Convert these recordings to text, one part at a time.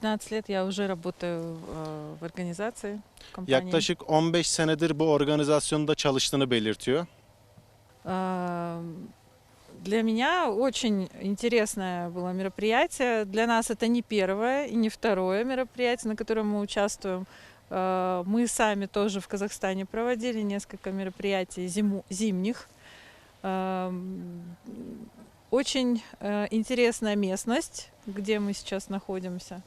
15 лет я уже работаю э, в организации в компании. Yaklaşık 15 senedir bu organizasyonda çalıştığını belirtiyor. А, Для меня очень интересное было мероприятие. Для нас это не первое и не второе мероприятие, на котором мы участвуем. А, Мы сами тоже в Казахстане проводили несколько мероприятий зиму- зимних. Очень э, интересная местность, где мы сейчас находимся.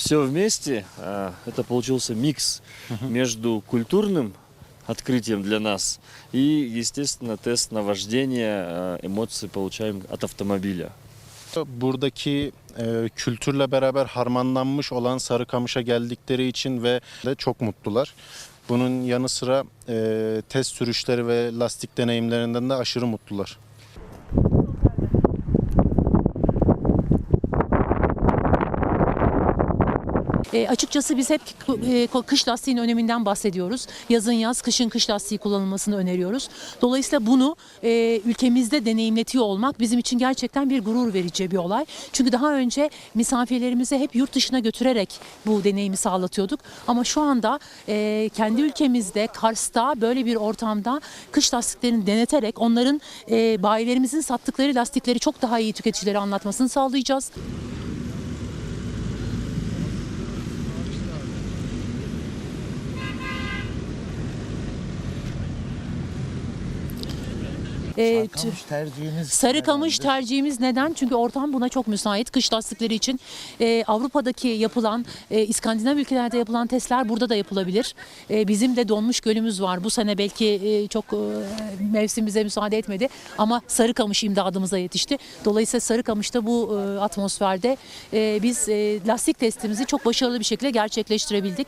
все вместе а, это получился микс между культурным открытием для нас и, естественно, тест на вождение, а, эмоции получаем от автомобиля. Buradaki e, kültürle beraber harmanlanmış olan Sarıkamış'a geldikleri için ve de çok mutlular. Bunun yanı sıra e, test sürüşleri ve lastik deneyimlerinden de aşırı mutlular. E, açıkçası biz hep e, kış lastiğinin öneminden bahsediyoruz. Yazın yaz, kışın kış lastiği kullanılmasını öneriyoruz. Dolayısıyla bunu e, ülkemizde deneyimletiyor olmak bizim için gerçekten bir gurur verici bir olay. Çünkü daha önce misafirlerimizi hep yurt dışına götürerek bu deneyimi sağlatıyorduk. Ama şu anda e, kendi ülkemizde, Kars'ta böyle bir ortamda kış lastiklerini deneterek onların e, bayilerimizin sattıkları lastikleri çok daha iyi tüketicilere anlatmasını sağlayacağız. E, Sarıkamış tercihiniz Sarıkamış nedendir? tercihimiz neden? Çünkü ortam buna çok müsait. Kış lastikleri için e, Avrupa'daki yapılan, e, İskandinav ülkelerde yapılan testler burada da yapılabilir. E, bizim de donmuş gölümüz var. Bu sene belki e, çok e, mevsim bize müsaade etmedi ama Sarıkamış imdadımıza yetişti. Dolayısıyla Sarıkamış'ta bu e, atmosferde e, biz e, lastik testimizi çok başarılı bir şekilde gerçekleştirebildik.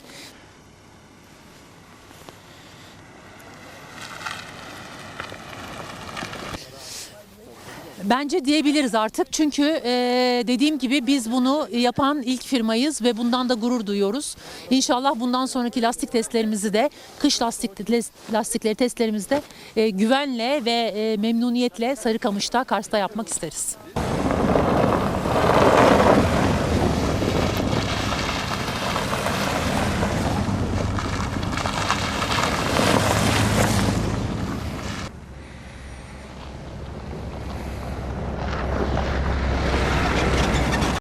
Bence diyebiliriz artık çünkü e, dediğim gibi biz bunu yapan ilk firmayız ve bundan da gurur duyuyoruz. İnşallah bundan sonraki lastik testlerimizi de kış lastik lastikleri testlerimizde e, güvenle ve e, memnuniyetle Sarıkamış'ta Kars'ta yapmak isteriz.